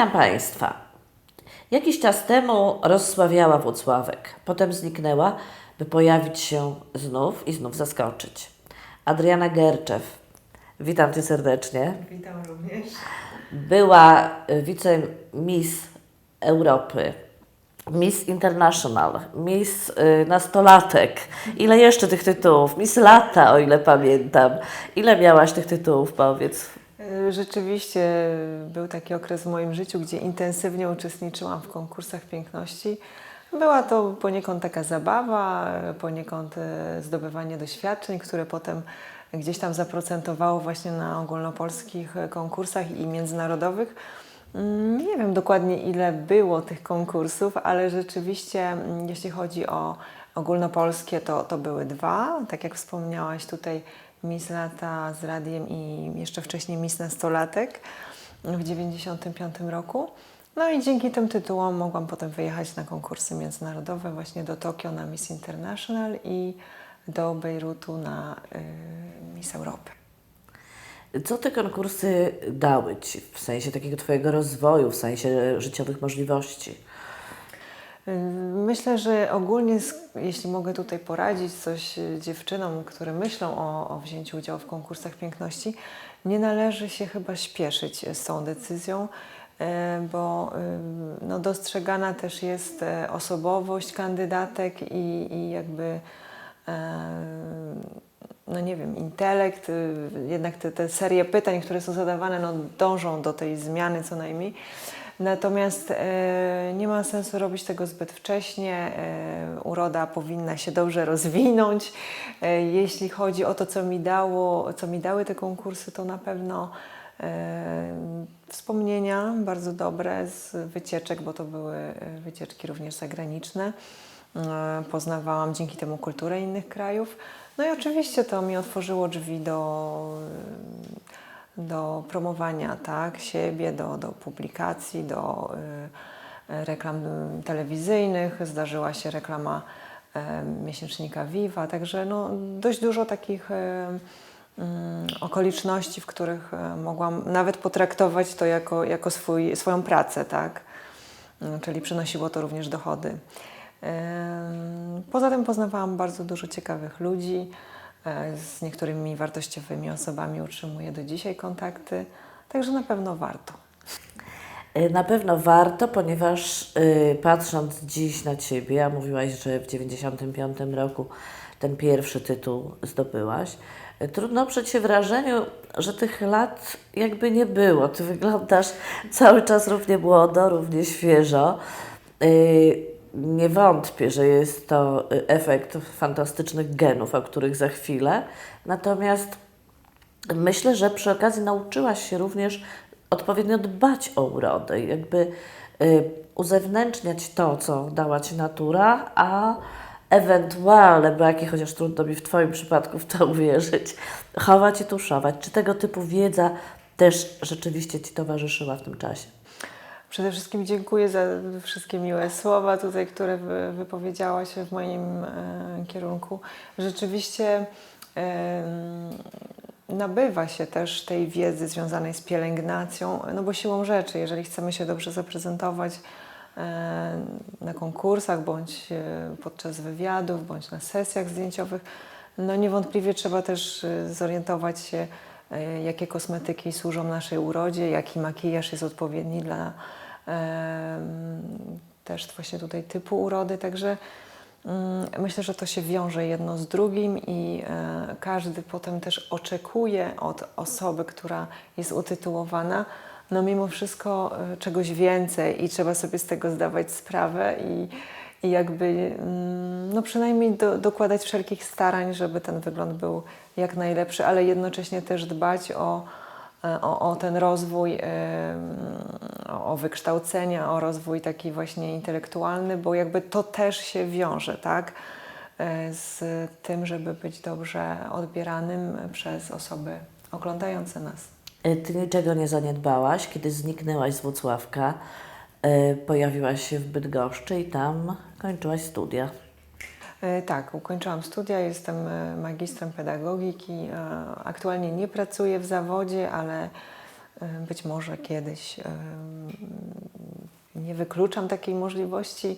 Witam Państwa. Jakiś czas temu rozsławiała Włocławek, potem zniknęła, by pojawić się znów i znów zaskoczyć. Adriana Gerczew, witam Cię serdecznie. Witam również. Była y, wice-miss Europy, Miss International, Miss y, Nastolatek. Ile jeszcze tych tytułów? Miss Lata, o ile pamiętam. Ile miałaś tych tytułów, powiedz? E, Rzeczywiście był taki okres w moim życiu, gdzie intensywnie uczestniczyłam w konkursach piękności. Była to poniekąd taka zabawa, poniekąd e, zdobywanie doświadczeń, które potem gdzieś tam zaprocentowało właśnie na ogólnopolskich e, konkursach i międzynarodowych. Mm, Nie wiem dokładnie ile było tych konkursów, ale rzeczywiście mm, jeśli chodzi o ogólnopolskie, to, to były dwa. Tak jak wspomniałaś tutaj Miss Lata z radiem i jeszcze wcześniej Miss Nastolatek w 95 roku. No i dzięki tym tytułom mogłam potem wyjechać na konkursy międzynarodowe właśnie do Tokio na Miss International i do Bejrutu na y, Miss Europy. Co te konkursy dały Ci w sensie takiego Twojego rozwoju, w sensie życiowych możliwości? Myślę, że ogólnie, jeśli mogę tutaj poradzić coś y, dziewczynom, które myślą o, o wzięciu udziału w konkursach piękności, nie należy się chyba śpieszyć z tą decyzją, y, bo y, no, dostrzegana też jest e, osobowość kandydatek i, i jakby e, no nie wiem, intelekt, jednak te, te serie pytań, które są zadawane, no, dążą do tej zmiany co najmniej. Natomiast e, nie ma sensu robić tego zbyt wcześnie. E, uroda powinna się dobrze rozwinąć. E, jeśli chodzi o to, co mi, dało, co mi dały te konkursy, to na pewno wspomnienia bardzo dobre z wycieczek, bo to były wycieczki również zagraniczne. Poznawałam dzięki temu kulturę innych krajów. No i oczywiście to mi otworzyło drzwi do, do promowania tak, siebie, do, do publikacji, do y, reklam telewizyjnych. Zdarzyła się reklama e, miesięcznika Viva, także no, dość dużo takich e, mm, okoliczności, w których e, mogłam nawet potraktować to jako, jako swój, swoją pracę, tak? Mm, czyli przynosiło to również dochody. Poza tym poznawałam bardzo dużo ciekawych ludzi. E, Z niektórymi wartościowymi osobami utrzymuję do dzisiaj kontakty, także na pewno warto. Y, Na pewno warto, ponieważ y, patrząc dziś na Ciebie, a mówiłaś, że w 95 roku ten pierwszy tytuł zdobyłaś, trudno oprzeć się wrażeniu, że tych lat jakby nie było. Ty wyglądasz cały czas równie młodo, równie świeżo. Nie wątpię, że jest to y, efekt fantastycznych genów, o których za chwilę. Natomiast Myślę, że przy okazji nauczyłaś się również odpowiednio dbać o urodę, jakby y, uzewnętrzniać to, co dała Ci natura, a ewentualne braki, chociaż trudno mi w Twoim przypadku w to uwierzyć, chować i tuszować. Czy tego typu wiedza też rzeczywiście Ci towarzyszyła w tym czasie? Przede wszystkim dziękuję za wszystkie miłe słowa tutaj, które wy, wypowiedziałaś w moim e, kierunku. Rzeczywiście nabywa się też tej wiedzy związanej z pielęgnacją, no bo siłą rzeczy, jeżeli chcemy się dobrze zaprezentować e, na konkursach, bądź e, podczas wywiadów, bądź na sesjach zdjęciowych, no niewątpliwie trzeba też zorientować się, jakie kosmetyki służą naszej urodzie, jaki makijaż jest odpowiedni dla też właśnie tutaj typu urody, także mm, myślę, że to się wiąże jedno z drugim i e, każdy potem też oczekuje od osoby, która jest utytułowana, no mimo wszystko e, czegoś więcej i trzeba sobie z tego zdawać sprawę i, i jakby mm, no przynajmniej do, dokładać wszelkich starań, żeby ten wygląd był jak najlepszy, ale jednocześnie też dbać o, e, o, o ten rozwój, em, o, o wykształcenia, o rozwój taki właśnie intelektualny, bo jakby to też się wiąże, tak? e, Z tym, żeby być dobrze odbieranym przez osoby oglądające nas. Ty niczego nie zaniedbałaś, kiedy zniknęłaś z Włocławka, pojawiłaś się w Bydgoszczy i tam kończyłaś studia. E, Tak, ukończyłam studia, jestem e, magistrem pedagogiki. E, Aktualnie nie pracuję w zawodzie, ale e, być może kiedyś e, nie wykluczam takiej możliwości,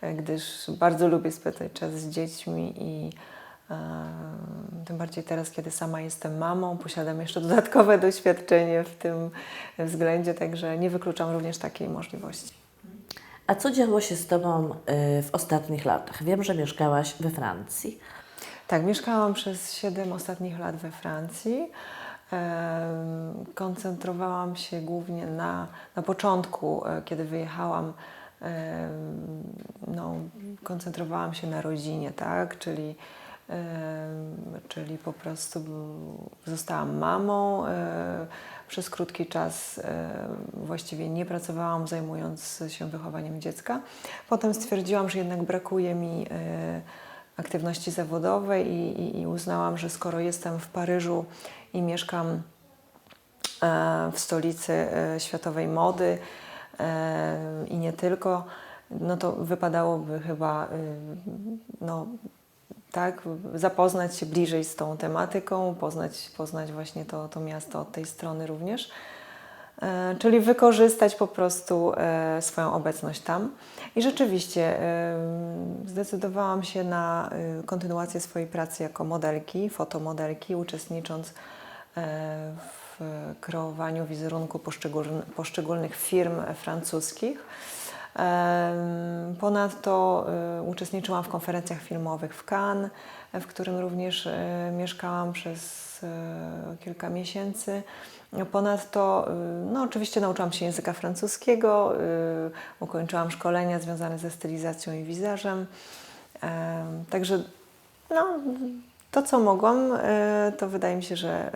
e, gdyż bardzo lubię spędzać czas z dziećmi i e, tym bardziej teraz, kiedy sama jestem mamą, posiadam jeszcze dodatkowe doświadczenie w tym względzie, także nie wykluczam również takiej możliwości. A co działo się z Tobą y, w ostatnich latach? Wiem, że mieszkałaś we Francji. Tak, mieszkałam przez 7 ostatnich lat we Francji. Koncentrowałam się głównie na, na początku, e, kiedy wyjechałam, no, koncentrowałam się na rodzinie, tak, czyli, czyli po prostu zostałam mamą. e, Przez krótki czas e, właściwie nie pracowałam, zajmując się wychowaniem dziecka. Potem stwierdziłam, że jednak brakuje mi e, aktywności zawodowej i, i, i uznałam, że skoro jestem w Paryżu i mieszkam w stolicy światowej mody i nie tylko, no to wypadałoby chyba no, tak, zapoznać się bliżej z tą tematyką, poznać, poznać właśnie to, to miasto od tej strony również. E, czyli wykorzystać po prostu e, swoją obecność tam. I rzeczywiście e, zdecydowałam się na kontynuację swojej pracy jako modelki, fotomodelki, uczestnicząc w kreowaniu wizerunku poszczególn- poszczególnych firm francuskich. Ponadto e, uczestniczyłam w konferencjach filmowych w Cannes, w którym również e, mieszkałam przez e, kilka miesięcy. Ponadto, no oczywiście nauczyłam się języka francuskiego, ukończyłam szkolenia związane ze stylizacją i wizażem. Em, Także no, to, co mogłam, to wydaje mi się, że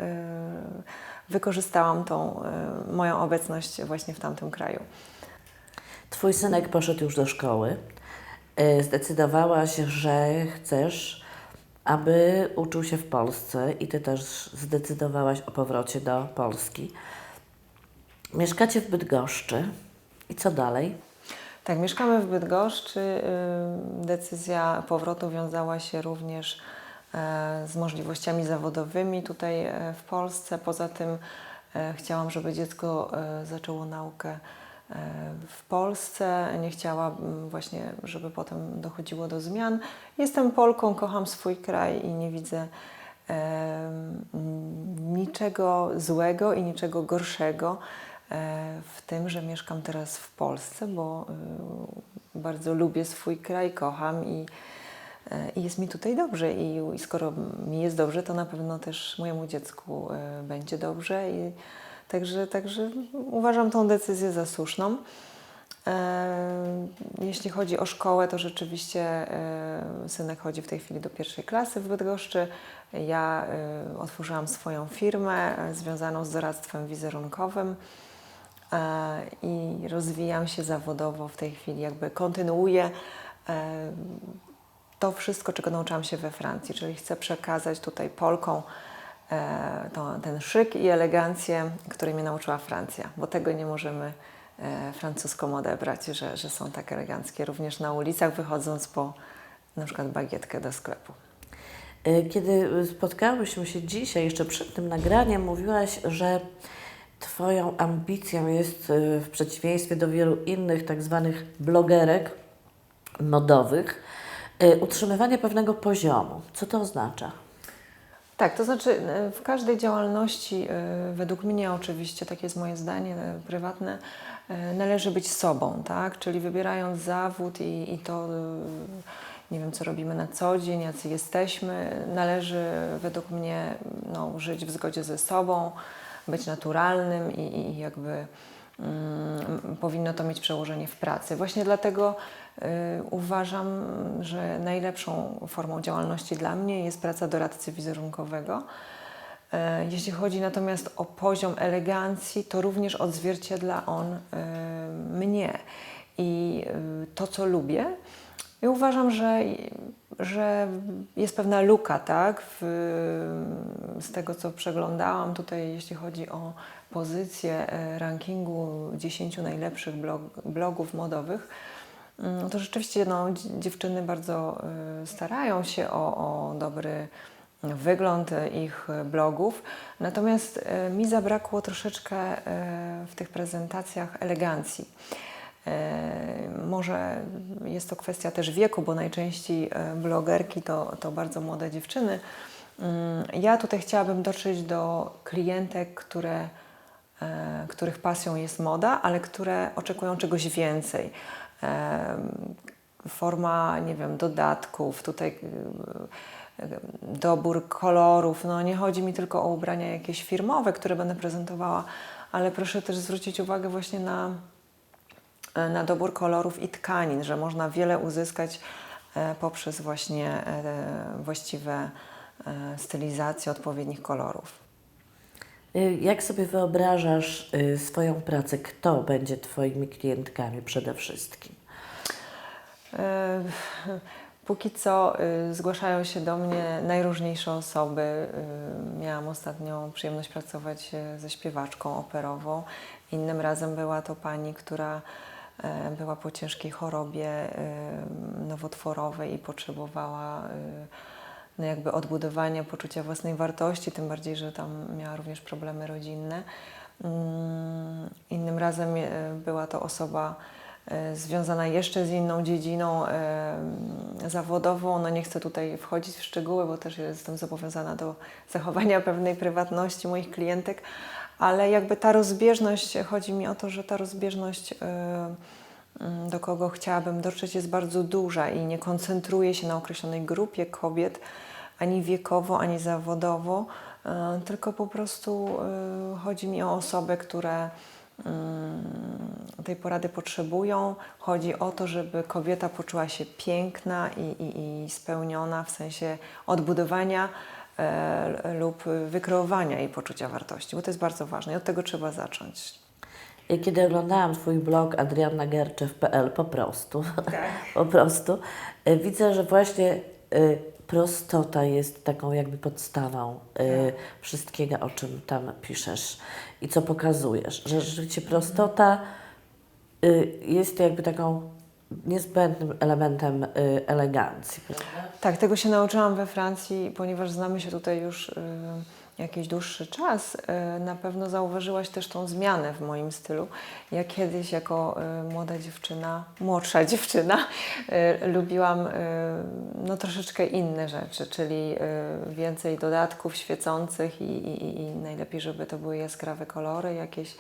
wykorzystałam tą moją obecność właśnie w tamtym kraju. Twój synek poszedł już do szkoły. Y, Zdecydowałaś, że chcesz, aby uczył się w Polsce i Ty też zdecydowałaś o powrocie do Polski. Mieszkacie w Bydgoszczy. I co dalej? Tak, mieszkamy w Bydgoszczy. Decyzja powrotu wiązała się również e, z możliwościami zawodowymi tutaj e, w Polsce. Poza tym e, chciałam, żeby dziecko e, zaczęło naukę e, w Polsce. Nie chciałam właśnie, żeby potem dochodziło do zmian. Jestem Polką, kocham swój kraj i nie widzę niczego złego i niczego gorszego e, w tym, że mieszkam teraz w Polsce, bo y, bardzo lubię swój kraj, kocham i, e, i jest mi tutaj dobrze. I, I skoro mi jest dobrze, to na pewno też mojemu dziecku e, będzie dobrze. I także, także uważam tą decyzję za słuszną. E, Jeśli chodzi o szkołę, to rzeczywiście e, synek chodzi w tej chwili do pierwszej klasy w Bydgoszczy. Ja e, otworzyłam swoją firmę związaną z doradztwem wizerunkowym i rozwijam się zawodowo w tej chwili, jakby kontynuuję to wszystko, czego nauczyłam się we Francji, czyli chcę przekazać tutaj Polkom to, ten szyk i elegancję, której mnie nauczyła Francja, bo tego nie możemy e, francuskom odebrać, że, że są tak eleganckie, również na ulicach wychodząc po na przykład bagietkę do sklepu. Y, Kiedy spotkałyśmy się dzisiaj, jeszcze przed tym nagraniem, mówiłaś, że Twoją ambicją jest w przeciwieństwie do wielu innych tak zwanych blogerek modowych utrzymywanie pewnego poziomu. Co to oznacza? Tak, to znaczy e, w każdej działalności, e, według mnie oczywiście, takie jest moje zdanie e, prywatne, należy być sobą, tak? Czyli wybierając zawód i, i to, nie wiem, co robimy na co dzień, jacy jesteśmy, należy według mnie no, żyć w zgodzie ze sobą, być naturalnym i, i jakby mm, powinno to mieć przełożenie w pracy. Właśnie dlatego uważam, że najlepszą formą działalności dla mnie jest praca doradcy wizerunkowego. E, Jeśli chodzi natomiast o poziom elegancji, to również odzwierciedla on y, mnie i y, to, co lubię. I uważam, że, że jest pewna luka, tak, w, z tego, co przeglądałam tutaj, jeśli chodzi o pozycję rankingu 10 najlepszych blog, blogów modowych. Mm, To rzeczywiście no, dzi- dziewczyny bardzo e, starają się o, o dobry wygląd e, ich blogów. Natomiast e, mi zabrakło troszeczkę w tych prezentacjach elegancji. Może jest to kwestia też wieku, bo najczęściej blogerki to, to bardzo młode dziewczyny. Mm, Ja tutaj chciałabym dotrzeć do klientek, które, których pasją jest moda, ale które oczekują czegoś więcej. Forma, nie wiem, dodatków, tutaj dobór kolorów. No nie chodzi mi tylko o ubrania jakieś firmowe, które będę prezentowała, ale proszę też zwrócić uwagę właśnie na, e, na dobór kolorów i tkanin, że można wiele uzyskać e, poprzez właśnie e, właściwe stylizacje odpowiednich kolorów. Y, Jak sobie wyobrażasz y, swoją pracę? Kto będzie Twoimi klientkami przede wszystkim? E, Póki co y, zgłaszają się do mnie najróżniejsze osoby. Y, Miałam ostatnio przyjemność pracować y, ze śpiewaczką operową. Innym razem była to pani, która była po ciężkiej chorobie y, nowotworowej i potrzebowała y, no jakby odbudowania poczucia własnej wartości, tym bardziej, że tam miała również problemy rodzinne. Mm, Innym razem e, była to osoba e, związana jeszcze z inną dziedziną e, zawodową. No nie chcę tutaj wchodzić w szczegóły, bo też jestem zobowiązana do zachowania pewnej prywatności moich klientek, ale jakby ta rozbieżność, chodzi mi o to, że ta rozbieżność do kogo chciałabym dotrzeć jest bardzo duża i nie koncentruje się na określonej grupie kobiet, ani wiekowo, ani zawodowo, e, tylko po prostu e, chodzi mi o osoby, które mm, tej porady potrzebują. Chodzi o to, żeby kobieta poczuła się piękna i, i, i spełniona w sensie odbudowania e, lub wykreowania jej poczucia wartości, bo to jest bardzo ważne i od tego trzeba zacząć. I Kiedy oglądałam Twój blog adriannagerczew.pl po prostu, po prostu, y, widzę, że właśnie y, prostota jest taką jakby podstawą y, wszystkiego, o czym tam piszesz i co pokazujesz. Że rzeczywiście prostota y, jest jakby taką niezbędnym elementem elegancji. Prawda? Tak, tego się nauczyłam we Francji, ponieważ znamy się tutaj już jakiś dłuższy czas. Y, na pewno zauważyłaś też tą zmianę w moim stylu. Ja kiedyś jako y, młoda dziewczyna, młodsza dziewczyna, y, lubiłam no, troszeczkę inne rzeczy, czyli więcej dodatków świecących i, i, i- najlepiej, żeby to były jaskrawe kolory, jakieś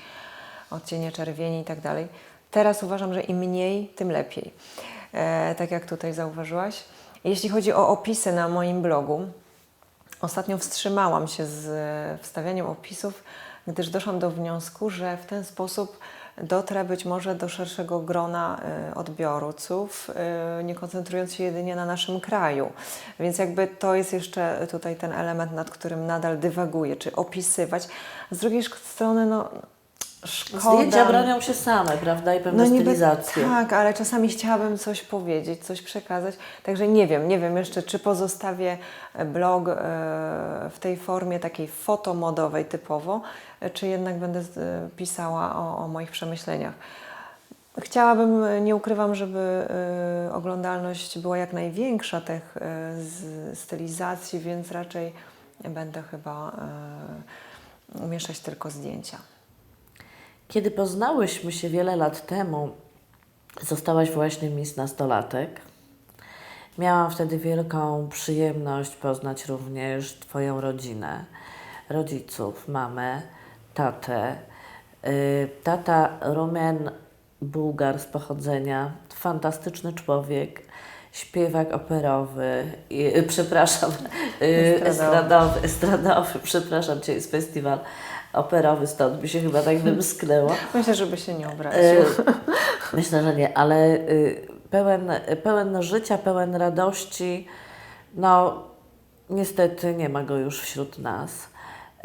odcienie czerwieni i tak dalej. Teraz uważam, że im mniej, tym lepiej. E, tak jak tutaj zauważyłaś. Jeśli chodzi o opisy na moim blogu, ostatnio wstrzymałam się z e, wstawianiem opisów, gdyż doszłam do wniosku, że w ten sposób dotrę być może do szerszego grona e, odbiorców, e, nie koncentrując się jedynie na naszym kraju. Więc jakby to jest jeszcze tutaj ten element, nad którym nadal dywaguję, czy opisywać. Z drugiej strony, no szkoda... Zdjęcia bronią się same, prawda? I pewne No niby stylizacje. tak, ale czasami chciałabym coś powiedzieć, coś przekazać. Także nie wiem, nie wiem jeszcze, czy pozostawię e, blog e, w tej formie takiej fotomodowej typowo, e, czy jednak będę pisała o, o moich przemyśleniach. Chciałabym, nie ukrywam, żeby oglądalność była jak największa tych stylizacji, więc raczej będę chyba umieszczać tylko zdjęcia. Kiedy poznałyśmy się wiele lat temu, zostałaś właśnie Miss Nastolatek. Miałam wtedy wielką przyjemność poznać również Twoją rodzinę, rodziców, mamę, tatę. Y, Tata Rumen Bułgar z pochodzenia, fantastyczny człowiek, śpiewak operowy, i, przepraszam, y, Estradowy. estradowy, estradowy, przepraszam Cię, jest festiwal operowy, stąd mi się chyba tak wymsknęło. Myślę, żeby się nie obraził. Y, Myślę, że nie, ale y, pełen, pełen życia, pełen radości. No, niestety nie ma go już wśród nas.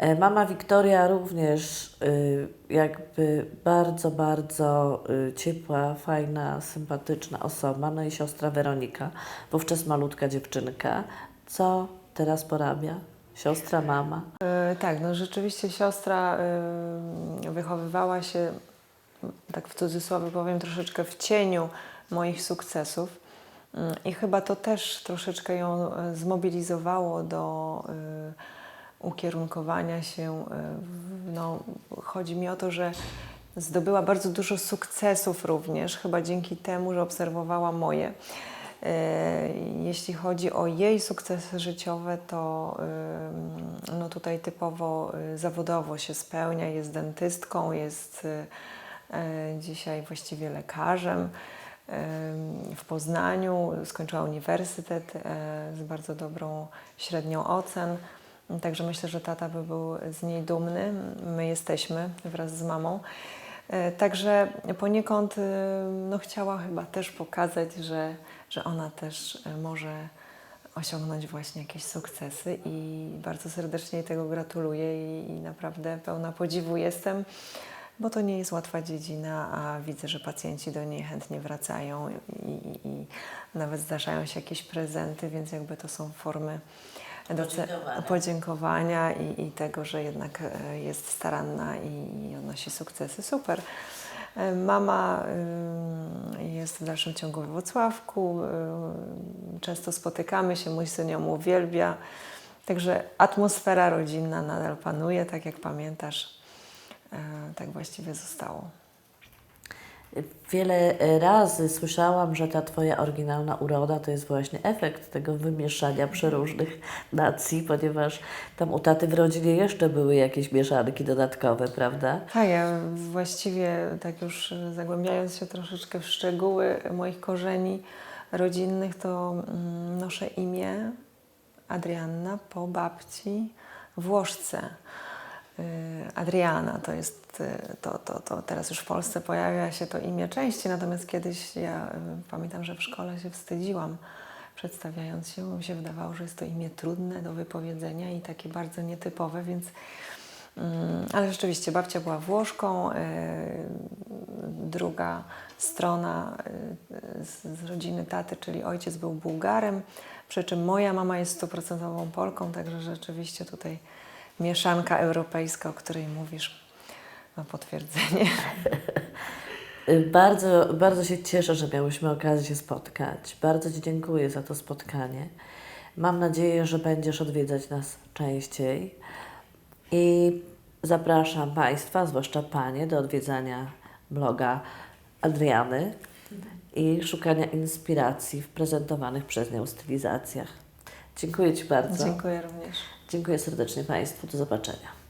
E, Mama Wiktoria również y, jakby bardzo, bardzo y, ciepła, fajna, sympatyczna osoba. No i siostra Weronika, wówczas malutka dziewczynka. Co teraz porabia? Siostra, mama. E, Tak, no rzeczywiście siostra wychowywała się, tak w cudzysłowie powiem, troszeczkę w cieniu moich sukcesów. Mm, I chyba to też troszeczkę ją e, zmobilizowało do e, ukierunkowania się. No, chodzi mi o to, że zdobyła bardzo dużo sukcesów również, chyba dzięki temu, że obserwowała moje. E, Jeśli chodzi o jej sukcesy życiowe, to no tutaj typowo y, zawodowo się spełnia. Jest dentystką, jest e, dzisiaj właściwie lekarzem w Poznaniu. Skończyła uniwersytet e, z bardzo dobrą średnią ocen. Także myślę, że tata by był z niej dumny. My jesteśmy wraz z mamą. E, Także poniekąd no, chciała chyba też pokazać, że, że ona też e, może osiągnąć właśnie jakieś sukcesy i bardzo serdecznie jej tego gratuluję i, i naprawdę pełna podziwu jestem, bo to nie jest łatwa dziedzina, a widzę, że pacjenci do niej chętnie wracają i, i, i nawet zdarzają się jakieś prezenty, więc jakby to są formy podziękowania i, i tego, że jednak e, jest staranna i, i odnosi sukcesy. Super. E, Mama jest w dalszym ciągu we Wrocławku. ym, Często spotykamy się, mój syn ją uwielbia. Także atmosfera rodzinna nadal panuje, tak jak pamiętasz. E, Tak właściwie zostało. Wiele razy słyszałam, że ta Twoja oryginalna uroda to jest właśnie efekt tego wymieszania przeróżnych nacji, ponieważ tam u taty w rodzinie jeszcze były jakieś mieszanki dodatkowe, prawda? Tak, ja właściwie tak już e, zagłębiając się troszeczkę w szczegóły moich korzeni rodzinnych, to mm, noszę imię Adrianna po babci Włoszce. Y, Adriana to jest, y, to, to, to teraz już w Polsce pojawia się to imię częściej, natomiast kiedyś ja y, pamiętam, że w szkole się wstydziłam przedstawiając się, bo mi się wydawało, że jest to imię trudne do wypowiedzenia i takie bardzo nietypowe, więc Mm, Ale rzeczywiście babcia była Włoszką, druga strona z rodziny taty, czyli ojciec był Bułgarem, przy czym moja mama jest stuprocentową Polką, także rzeczywiście tutaj mieszanka europejska, o której mówisz, ma potwierdzenie. Bardzo, bardzo się cieszę, że miałyśmy okazję się spotkać. Bardzo Ci dziękuję za to spotkanie. Mam nadzieję, że będziesz odwiedzać nas częściej. I zapraszam Państwa, zwłaszcza Panie, do odwiedzania bloga Adriany i szukania inspiracji w prezentowanych przez nią stylizacjach. Dziękuję Ci bardzo. Dziękuję również. Dziękuję serdecznie Państwu. Do zobaczenia.